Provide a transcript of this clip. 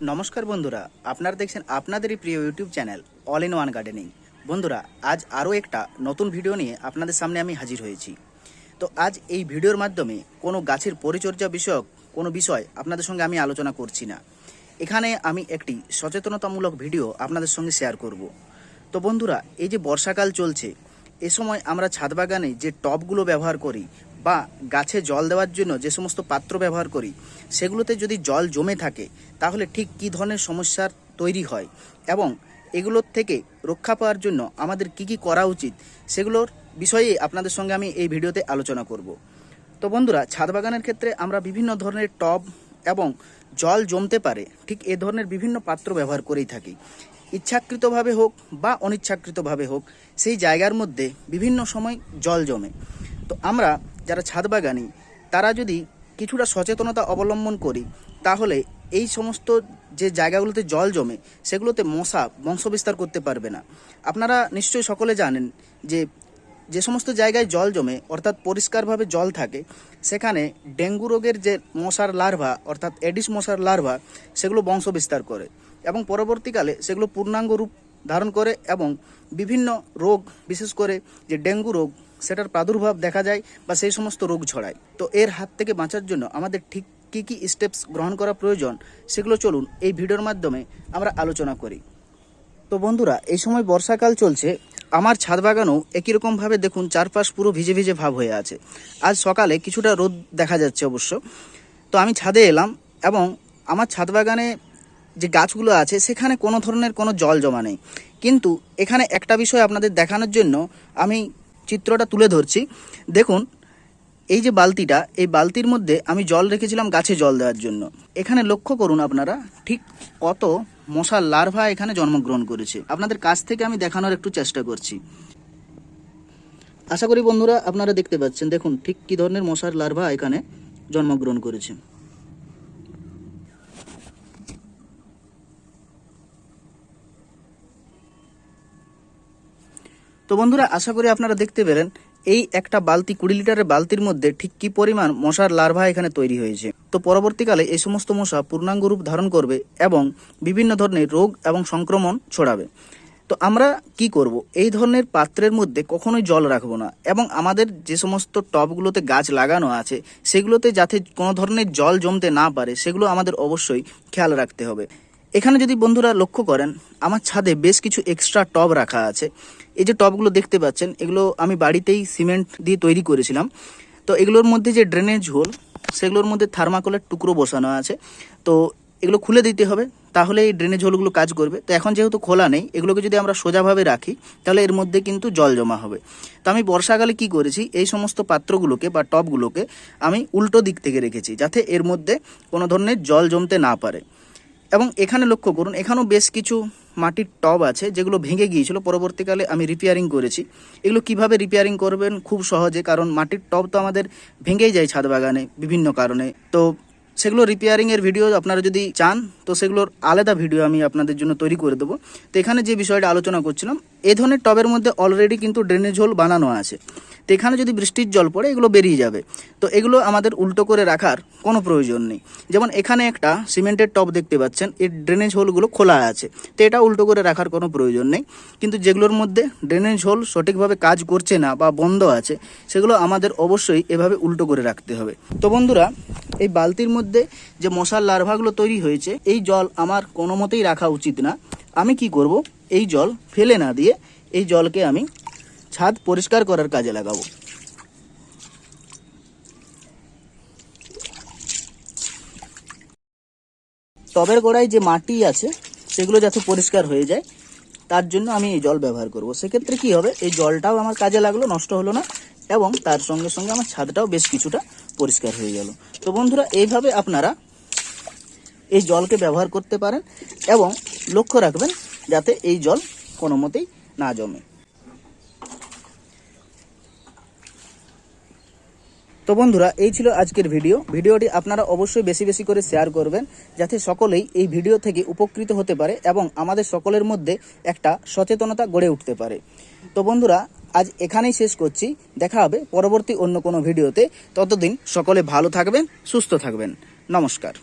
নমস্কার বন্ধুরা, আপনারা দেখছেন আপনাদেরই প্রিয় YouTube channel All in One Gardening বন্ধুরা, আজ আরও একটা নতুন ভিডিও নিয়ে আপনাদের সামনে আমি হাজির হয়েছি। তো আজ এই ভিডিওর মাধ্যমে কোনো গাছের পরিচর্যা বিষয়ক কোনো বিষয় আপনাদের সঙ্গে আমি আলোচনা করছি না। এখানে আমি একটি সচেতনতামূলক ভিডিও আপনাদের সঙ্গে শেয়ার করব। তো বন্ধুরা, এই যে বর্ষাকাল চলছে, এ সময় আমরা ছাদ বাগানে যে টবগুলো ব্যবহার করি বা গাছে জল দেওয়ার জন্য যে সমস্ত পাত্র ব্যবহার করি, সেগুলোতে যদি জল জমে থাকে, তাহলে ঠিক কী ধরনের সমস্যার তৈরি হয় এবং এগুলোর থেকে রক্ষা পাওয়ার জন্য আমাদের কি কি করা উচিত, সেগুলোর বিষয়ে আপনাদের সঙ্গে আমি এই ভিডিওতে আলোচনা করব। তো বন্ধুরা, ছাদ বাগানের ক্ষেত্রে আমরা বিভিন্ন ধরনের টব এবং জল জমতে পারে, ঠিক এ ধরনের বিভিন্ন পাত্র ব্যবহার করেই থাকি। ইচ্ছাকৃতভাবে হোক বা অনিচ্ছাকৃতভাবে হোক, সেই জায়গার মধ্যে বিভিন্ন সময় জল জমে। তো আমরা যারা ছাদ বাগানি, তারা যদি কিছুটা সচেতনতা অবলম্বন করি, তাহলে এই সমস্ত যে জায়গাগুলোতে জল জমে, সেগুলোতে মশা, বংশবিস্তার করতে পারবে না। আপনারা নিশ্চয়ই সকলে জানেন যে যে সমস্ত জায়গায় জল জমে, অর্থাৎ পরিষ্কারভাবে জল থাকে, সেখানে ডেঙ্গু রোগের যে মশার লার্ভা, অর্থাৎ এডিস মশার লার্ভা, সেগুলো বংশবিস্তার করে এবং পরবর্তীকালে সেগুলো পূর্ণাঙ্গ রূপ ধারণ করে এবং বিভিন্ন রোগ, বিশেষ করে যে ডেঙ্গু রোগ সেটার প্রাদুর্ভাব দেখা যায় বা সেই সমস্ত রোগ ছড়ায়। তো এর হাত থেকে বাঁচার জন্য আমাদের ঠিক কী কী স্টেপস গ্রহণ করা প্রয়োজন সেগুলো চলুন এই ভিডিওর মাধ্যমে আমরা আলোচনা করি। তো বন্ধুরা, এই সময় বর্ষাকাল চলছে। আমার ছাদ বাগানও একই রকমভাবে দেখুন চারপাশ পুরো ভিজে ভিজে ভাব হয়ে আছে। আজ সকালে কিছুটা রোদ দেখা যাচ্ছে অবশ্য। তো আমি ছাদে এলাম এবং আমার ছাদ বাগানে যে গাছগুলো আছে সেখানে কোনো ধরনের কোনো জল জমা নেই। কিন্তু এখানে একটা বিষয় আপনাদের দেখানোর জন্য আমি চিত্রটা তুলে ধরছি। দেখুন, এই যে বালতিটা, এই বালতির মধ্যে আমি জল রেখেছিলাম গাছে জল দেওয়ার জন্য। এখানে লক্ষ্য করুন আপনারা, ঠিক কত মশার লার্ভা এখানে জন্মগ্রহণ করেছে। আপনাদের কাছ থেকে আমি দেখানোর একটু চেষ্টা করছি। আশা করি বন্ধুরা আপনারা দেখতে পাচ্ছেন, দেখুন ঠিক কি ধরনের মশার লার্ভা এখানে জন্মগ্রহণ করেছে। তো বন্ধুরা, আশা করি আপনারা দেখতে পেলেন এই একটা বালতি কুড়ি লিটারের বালতির মধ্যে ঠিক কি পরিমাণ মশার লার্ভা এখানে তৈরি হয়েছে। তো পরবর্তীকালে এই সমস্ত মশা পূর্ণাঙ্গ রূপ ধারণ করবে এবং বিভিন্ন ধরনের রোগ এবং সংক্রমণ ছড়াবে। তো আমরা কি করব? এই ধরনের পাত্রের মধ্যে কখনোই জল রাখব না এবং আমাদের যে সমস্ত টবগুলোতে গাছ লাগানো আছে, সেগুলোতে যাতে কোনো ধরনের জল জমতে না পারে, সেগুলো আমাদের অবশ্যই খেয়াল রাখতে হবে। এখানে যদি বন্ধুরা লক্ষ্য করেন, আমার ছাদে বেশ কিছু এক্সট্রা টব রাখা আছে। এই যে টবগুলো দেখতে পাচ্ছেন, এগুলো আমি বাড়িতেই সিমেন্ট দিয়ে তৈরি করেছিলাম। তো এগুলোর মধ্যে যে ড্রেনেজ হোল সেগুলোর মধ্যে থার্মাকলের টুকরো বসানো আছে। তো এগুলো খুলে দিতে হবে, তাহলে এই ড্রেনেজ হোলগুলো কাজ করবে। তো এখন যেহেতু খোলা নেই, এগুলোকে যদি আমরা সোজাভাবে রাখি, তাহলে এর মধ্যে কিন্তু জল জমা হবে। তো আমি বর্ষাকালে কি করেছি, এই সমস্ত পাত্রগুলোকে বা টবগুলোকে আমি উল্টো দিক থেকে রেখেছি, যাতে এর মধ্যে কোনো ধরনের জল জমতে না পারে। এবং এখানে লক্ষ্য করুন, এখানেও বেশ কিছু মাটির টব আছে যেগুলো ভেঙে গিয়েছিল। পরবর্তীকালে আমি রিপেয়ারিং করেছি। এগুলো কীভাবে রিপেয়ারিং করবেন? খুব সহজে, কারণ মাটির টব তো আমাদের ভেঙেই যায় ছাদ বাগানে বিভিন্ন কারণে। তো সেগুলো রিপেয়ারিং এর ভিডিও আপনারা যদি চান, তো সেগুলোর আলাদা ভিডিও আমি আপনাদের জন্য তৈরি করে দেবো। তো এখানে যে বিষয়টা আলোচনা করছিলাম এই ধরনের টবের মধ্যে অলরেডি কিন্তু ড্রেনেজ হোল বানানো আছে। তো এখানে যদি বৃষ্টির জল পড়ে, এগুলো বেরিয়ে যাবে। তো এগুলো আমাদের উল্টো করে রাখার কোনো প্রয়োজন নেই। যেমন এখানে একটা সিমেন্টের টব দেখতে পাচ্ছেন এই ড্রেনেজ হোলগুলো খোলা আছে। তো এটা উল্টো করে রাখার কোনো প্রয়োজন নেই। কিন্তু যেগুলোর মধ্যে ড্রেনেজ হোল সঠিকভাবে কাজ করছে না বা বন্ধ আছে, সেগুলো আমাদের অবশ্যই এভাবে উল্টো করে রাখতে হবে। তো বন্ধুরা, এই বালতির মধ্যে যে মশার লার্ভাগুলো তৈরি হয়েছে, এই জল আমার কোনো মতেই রাখা উচিত না। আমি কি করব? এই জল ফেলে না দিয়ে এই জলকে আমি ছাদ পরিষ্কার করার কাজে লাগাবো। টবের গোড়ায় যে মাটি আছে, সেগুলো যাতে পরিষ্কার হয়ে যায়, তার জন্য আমি এই জল ব্যবহার করব। সেক্ষেত্রে কি হবে? এই জলটাও আমার কাজে লাগল, নষ্ট হলো না, এবং তার সঙ্গে সঙ্গে আমার ছাদটাও বেশ কিছুটা পরিষ্কার হয়ে গেল। তো বন্ধুরা, এইভাবে আপনারা এই জলকে ব্যবহার করতে পারেন, এবং লক্ষ্য রাখবেন যাতে এই জল কোনো মতেই না জমে। তো বন্ধুরা, এই ছিল আজকের ভিডিও। ভিডিওটি আপনারা অবশ্যই বেশি বেশি করে শেয়ার করবেন, যাতে সকলেই এই ভিডিও থেকে উপকৃত হতে পারে এবং আমাদের সকলের মধ্যে একটা সচেতনতা গড়ে উঠতে পারে। তো বন্ধুরা, আজ এখানেই শেষ করছি। দেখা হবে পরবর্তী অন্য কোনো ভিডিওতে। ততদিন সকলে ভালো থাকবেন, সুস্থ থাকবেন। নমস্কার।